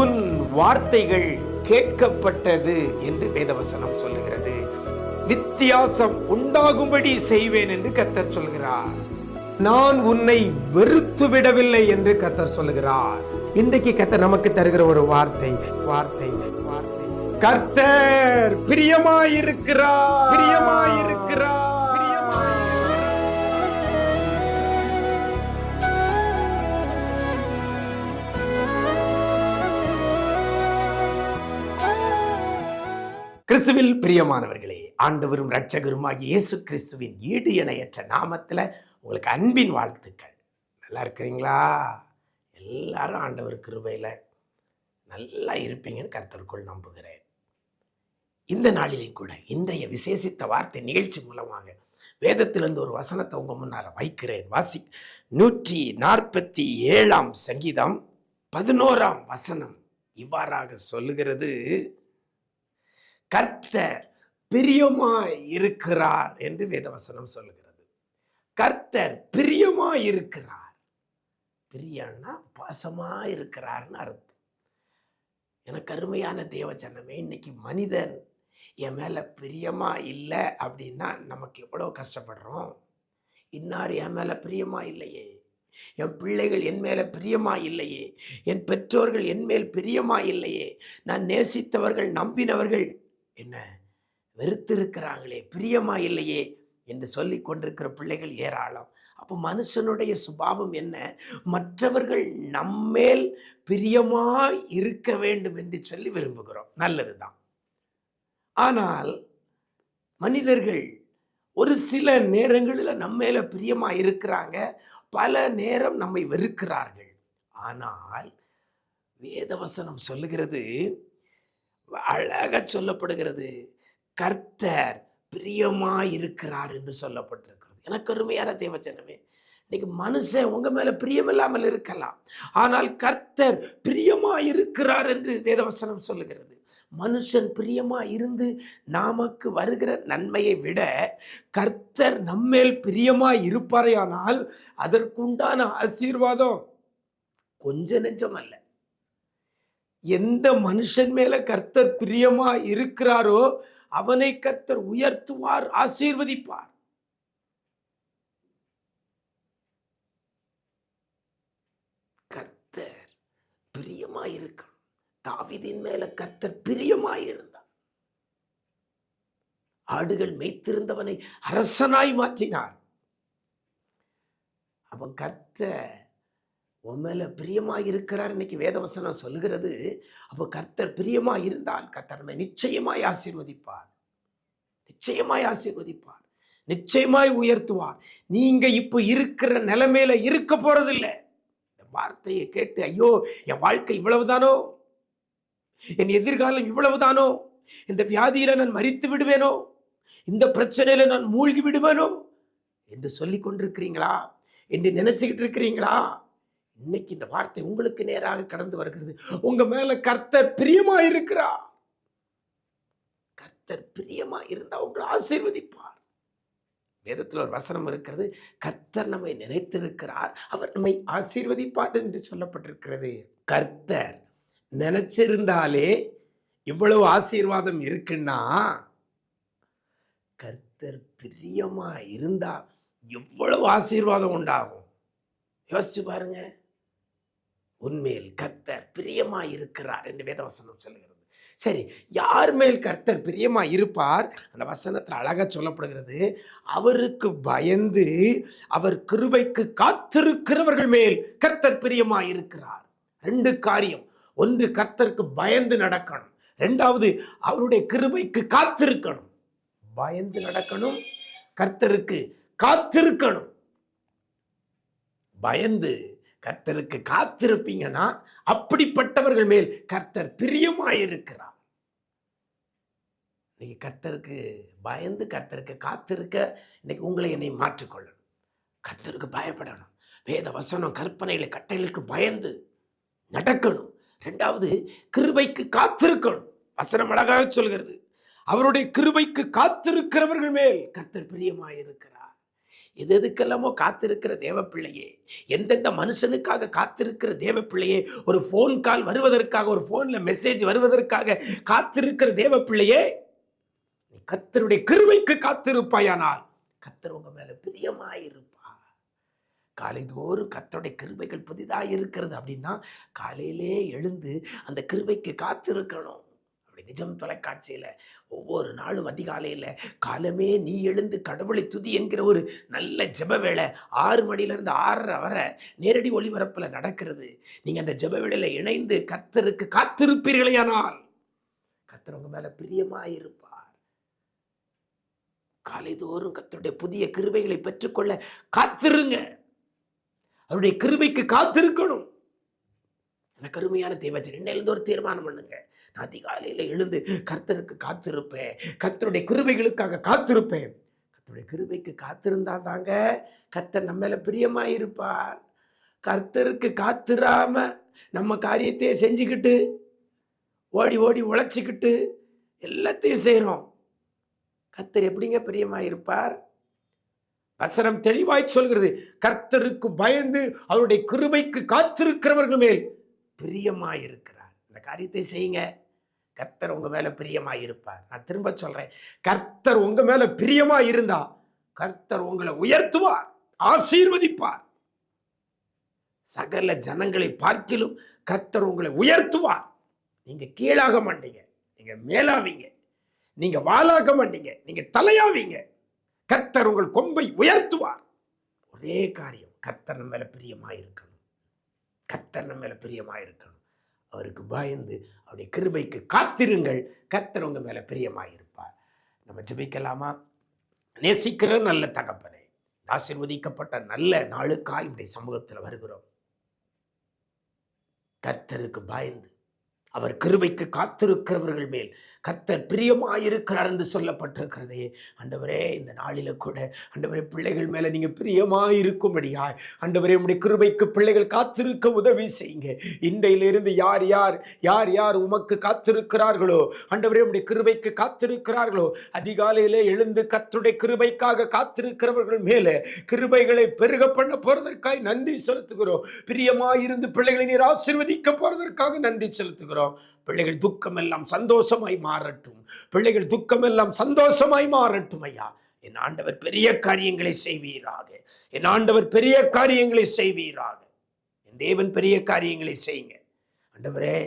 உன் வார்த்தைகள் கேட்கப்பட்டது என்று வேதவசனம் சொல்லுகிறது. வித்தியாசம் உண்டாகும்படி செய்வேன் என்று கர்த்தர் சொல்கிறார். நான் உன்னை வெறுத்து விடவில்லை என்று கர்த்தர் சொல்லுகிறார். இன்றைக்கு கத்தர் நமக்கு தருகிற ஒரு வார்த்தை வார்த்தை வார்த்தை. கர்த்தர் பிரியமாயிருக்கிறார். பிரியமாயிருக்கிறார். கிறிஸ்துவில் பிரியமானவர்களே ஆண்டவரும் இரட்சகருமாகிய இயேசு கிறிஸ்துவின் ஈடு இணையற்ற நாமத்தில் உங்களுக்கு அன்பின் வாழ்த்துக்கள். நல்லா இருக்கிறீங்களா? எல்லாரும் ஆண்டவர் கிருபையில் நல்லா இருப்பீங்கன்னு கருத்தருக்குள் நம்புகிறேன். இந்த நாளிலே கூட இன்றைய விசேஷித்த வார்த்தை நிகழ்ச்சி மூலமாக வேதத்திலிருந்து ஒரு வசனத்தை உங்கள் முன்னால் வைக்கிறேன். வாசி நூற்றி நாற்பத்தி ஏழாம் சங்கீதம் பதினோராம் வசனம் இவ்வாறாக சொல்லுகிறது. கர்த்தர் பிரியமாய் இருக்கிறார் என்று வேதவசனம் சொல்லுகிறது. கர்த்தர் பிரியமாய் இருக்கிறார். பிரியன்னா பாசமா இருக்கிறார்னு அர்த்தம். எனக்கு அருமையான தேவச்சனமே இன்னைக்கு மனிதன் என் மேலே பிரியமா இல்லை அப்படின்னா நமக்கு எவ்வளோ கஷ்டப்படுறோம்? இன்னார் என் மேலே பிரியமா இல்லையே? என் பிள்ளைகள் என் மேலே பிரியமா இல்லையே? என் பெற்றோர்கள் என் மேல் பிரியமா இல்லையே? நான் நேசித்தவர்கள் நம்பினவர்கள் என்ன? வெறுத்திருக்கிறாங்களே பிரியமா இல்லையே? என்று சொல்லி கொண்டிருக்கிற பிள்ளைகள் ஏராளம். அப்போ மனுஷனுடைய சுபாவம் என்ன? மற்றவர்கள் நம்மேல் பிரியமாய் இருக்க வேண்டும் என்று சொல்லி விரும்புகிறோம். நல்லது தான் ஆனால் மனிதர்கள் ஒரு சில நேரங்களில் நம்ம மேலே பிரியமா இருக்கிறாங்க பல நேரம் நம்மை வெறுக்கிறார்கள். ஆனால் வேதவசனம் சொல்லுகிறது அழக சொல்லப்படுகிறது. கர்த்தர் பிரியமாக இருக்கிறார் என்று சொல்லப்பட்டிருக்கிறது. எனக்கு அருமையான தேவச்சனமே இன்னைக்கு மனுஷன் உங்கள் மேலே பிரியமில்லாமல் இருக்கலாம். ஆனால் கர்த்தர் பிரியமாக இருக்கிறார் என்று வேதவசனம் சொல்லுகிறது. மனுஷன் பிரியமா இருந்து நமக்கு வருகிற நன்மையை விட கர்த்தர் நம்மேல் பிரியமாய் இருப்பாரையானால் அதற்குண்டான ஆசீர்வாதம் கொஞ்ச நெஞ்சம் அல்ல. எந்த மனுஷன் மேல கர்த்தர் பிரியமா இருக்கிறாரோ அவனை கர்த்தர் உயர்த்துவார் ஆசீர்வதிப்பார். கர்த்தர் பிரியமா இருக்கணும். தாவிதின் மேல கர்த்தர் பிரியமா இருந்தார். ஆடுகள் மேய்த்திருந்தவனை அரசனாய் மாற்றினார். அவன் கர்த்தர் உன் மேலே பிரியமாக இருக்கிறார் இன்னைக்கு வேதவசனம் சொல்லுகிறது. அப்போ கர்த்தர் பிரியமாக இருந்தால் கர்த்தர் நம்மை நிச்சயமாய் ஆசீர்வதிப்பார். நிச்சயமாய் ஆசீர்வதிப்பார். நிச்சயமாய் உயர்த்துவார். நீங்கள் இப்போ இருக்கிற நிலைமையில இருக்க போகிறதில்ல இந்த வார்த்தையை கேட்டு ஐயோ என் வாழ்க்கை இவ்வளவுதானோ? என் எதிர்காலம் இவ்வளவுதானோ? இந்த வியாதியில் நான் மறித்து விடுவேனோ? இந்த பிரச்சனையில் நான் மூழ்கி விடுவேனோ? என்று சொல்லி கொண்டிருக்கிறீங்களா? என்று நினச்சிக்கிட்டு இருக்கிறீங்களா? இன்னைக்கு இந்த வார்த்தை உங்களுக்கு நேராக கடந்து வருகிறது. உங்க மேல கர்த்தர் பிரியமா இருக்கிறார் கர்த்தர் பிரியமா இருந்தா உங்களை ஆசீர்வதிப்பார். வேதத்தில் ஒரு வசனம் இருக்கிறது கர்த்தர் நம்மை நினைத்திருக்கிறார் அவர் நம்மை ஆசீர்வதிப்பார் என்று சொல்லப்பட்டிருக்கிறது. கர்த்தர் நினைச்சிருந்தாலே இவ்வளவு ஆசீர்வாதம் இருக்குன்னா கர்த்தர் பிரியமா இருந்தா எவ்வளவு ஆசீர்வாதம் உண்டாகும். யோசிச்சு பாருங்கள் உன்மேல் கர்த்தர் பிரியமாய் இருக்கிறார் என்று வேதவசனம் சொல்லுகிறது. சரி யார் மேல் கர்த்தர் பிரியமாக இருப்பார் அந்த வசனத்தில் அழகாக சொல்லப்படுகிறது அவருக்கு பயந்து அவர் கிருபைக்கு காத்திருக்கிறவர்கள் மேல் கர்த்தர் பிரியமாக இருக்கிறார் ரெண்டு காரியம். ஒன்று கர்த்தருக்கு பயந்து நடக்கணும். ரெண்டாவது அவருடைய கிருபைக்கு காத்திருக்கணும். பயந்து நடக்கணும் கர்த்தருக்கு காத்திருக்கணும். பயந்து கர்த்தருக்கு காத்திருப்பீங்கன்னா அப்படிப்பட்டவர்கள் மேல் கர்த்தர் பிரியமாயிருக்கிறார். இன்னைக்கு கர்த்தருக்கு பயந்து கர்த்தருக்கு காத்திருக்க இன்னைக்கு உங்களை என்னை மாற்றிக்கொள்ளணும். கர்த்தருக்கு பயப்படணும். வேத வசனம் கற்பனைகளை கட்டளைகளுக்கு பயந்து நடக்கணும். ரெண்டாவது கிருபைக்கு காத்திருக்கணும். வசனம் அழகாக சொல்கிறது. அவருடைய கிருபைக்கு காத்திருக்கிறவர்கள் மேல் கர்த்தர் பிரியமாயிருக்கிறார். எது எதுக்கெல்லாமோ காத்திருக்கிற தேவப்பிள்ளையே. எந்தெந்த மனுஷனுக்காக காத்திருக்கிற தேவப்பிள்ளையே. ஒரு ஃபோன் கால் வருவதற்காக ஒரு ஃபோனில் மெசேஜ் வருவதற்காக காத்திருக்கிற தேவப்பிள்ளையே. நீ கத்தருடைய கிருபைக்கு காத்திருப்பாயானால் கத்தர் உங்கள் மேலே பிரியமாயிருப்பா காலைதோறும் கத்தருடைய கிருபைகள் புதிதாக இருக்கிறது அப்படின்னா காலையிலே எழுந்து அந்த கிருபைக்கு காத்திருக்கணும். அப்படி நிஜம் தொலைக்காட்சியில் ஒவ்வொரு நாளும் அதிகாலையில் காலமே நீ எழுந்து கடவுளை துதி என்கிற ஒரு நல்ல ஜெப வேலை ஆறு மணிலேருந்து ஆறரை வரை நேரடி ஒளிபரப்பில் நடக்கிறது. நீங்கள் அந்த ஜெப வேளையில் இணைந்து கர்த்தருக்கு காத்திருப்பீர்களேயானால் கர்த்தர் மேலே மேலே பிரியமாயிருப்பார் காலைதோறும் கர்த்தருடைய புதிய கிருபைகளை பெற்றுக்கொள்ள காத்திருங்க. அவருடைய கிருபைக்கு காத்திருக்கணும். எனக்கு அருமையான தேவாச்சி இன்னையிலிருந்து ஒரு தீர்மானம் பண்ணுங்க. நான் அதிகாலையில் எழுந்து கர்த்தருக்கு காத்திருப்பேன். கர்த்தருடைய கிருபைகளுக்காக காத்திருப்பேன். கர்த்தருடைய கிருபைக்கு காத்திருந்தா தாங்க கர்த்தர் நம்ம மேலே பிரியமாக இருப்பார். கர்த்தருக்கு காத்திராம நம்ம காரியத்தையே செஞ்சுக்கிட்டு ஓடி ஓடி உழைச்சிக்கிட்டு எல்லாத்தையும் செய்கிறோம் கர்த்தர் எப்படிங்க பிரியமாக இருப்பார்? வசனம் தெளிவாய் சொல்கிறது. கர்த்தருக்கு பயந்து அவருடைய கிருபைக்கு காத்திருக்கிறவர்கள் மேல் பிரியமாயிருக்கிறார். இந்த காரியத்தை செய்யுங்க. கர்த்தர் உங்கள் மேலே பிரியமாக இருப்பார் நான் திரும்ப சொல்கிறேன் கர்த்தர் உங்கள் மேலே பிரியமாக இருந்தா கர்த்தர் உங்களை உயர்த்துவார் ஆசீர்வதிப்பார். சகல ஜனங்களை பார்க்கிலும் கர்த்தர் உங்களை உயர்த்துவார். நீங்கள் கீழாக மாட்டீங்க. நீங்கள் மேலாவீங்க. நீங்கள் வாழாக மாட்டீங்க. நீங்கள் தலையாவீங்க. கர்த்தர் உங்கள் கொம்பை உயர்த்துவார். ஒரே காரியம் கர்த்தர் மேலே பிரியமாக இருக்கணும் கத்தர் நம்ம மேலே பிரியமாக இருக்கணும் அவருக்கு பயந்து அவருடைய கிருபைக்கு காத்திருங்கள். கர்த்தர் உங்கள் மேலே பிரியமாக இருப்பார் நம்ம ஜபிக்கலாமா? நேசிக்கிற நல்ல தகப்பனை ஆசீர்வதிக்கப்பட்ட நல்ல நாளுக்காய் இப்படி சமூகத்தில் வருகிறோம். கர்த்தருக்கு பயந்து அவர் கிருபைக்கு காத்திருக்கிறவர்கள் மேல் கர்த்தர் பிரியமாயிருக்கிறார் என்று சொல்லப்பட்டிருக்கிறதே. ஆண்டவரே இந்த நாளில கூட ஆண்டவரே பிள்ளைகள் மேலே நீங்கள் பிரியமாயிருக்கும்படியாய் ஆண்டவரே உடைய கிருபைக்கு பிள்ளைகள் காத்திருக்க உதவி செய்யுங்க. இன்றையிலிருந்து யார் யார் யார் யார் உமக்கு காத்திருக்கிறார்களோ ஆண்டவரே உடைய கிருபைக்கு காத்திருக்கிறார்களோ அதிகாலையிலே எழுந்து கத்தருடைய கிருபைக்காக காத்திருக்கிறவர்கள் மேலே கிருபைகளை பெருக பண்ண போறதற்காய் நன்றி செலுத்துகிறோம். பிரியமாயிருந்து பிள்ளைகளை நீர் ஆசிர்வதிக்க போறதற்காக நன்றி செலுத்துகிறோம். பிள்ளைகள் துக்கம் எல்லாம் சந்தோஷமாய் மாறட்டும். பிள்ளைகள் துக்கம் எல்லாம் சந்தோஷமாய் மாறட்டும் ஐயா. என் ஆண்டவர் பெரிய காரியங்களை செய்வீராக. என் ஆண்டவர் பெரிய காரியங்களை செய்வீராக. என் தேவன் பெரிய காரியங்களை செய்யுங்க. ஆண்டவரே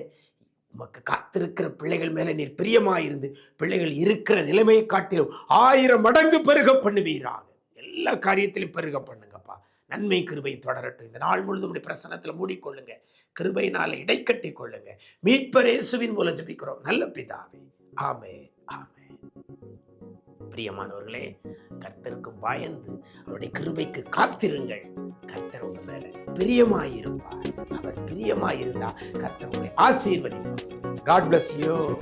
உமக்கு காத்திருக்கிற பிள்ளைகள் மேல நீர் பிரியமாயிருந்து பிள்ளைகள் இருக்கிற நிலைமையை காட்டிலும் ஆயிரம் மடங்கு பெருக பண்ணுவீராக. எல்லா காரியத்திலும் பெருக பண்ணுங்க. நன்மை கிருபை தொடரட்டும். இந்த நாள் முழுதும் உடைய பிரசனத்தில் மூடிக்கொள்ளுங்க. கிருபையினால இடைக்கட்டி கொள்ளுங்க. மீட்பரேசுவின் மூலம் ஜபிக்கிறோம். நல்ல பிதாவே. ஆமே ஆமே பிரியமானவர்களே கர்த்தருக்கு பயந்து அவருடைய கிருபைக்கு காத்திருங்கள். கர்த்தர் உங்க மேல பிரியமாயிருப்பார். அவர் பிரியமாயிருந்தா கர்த்தர் உங்களை ஆசீர்வதிப்பார். God bless you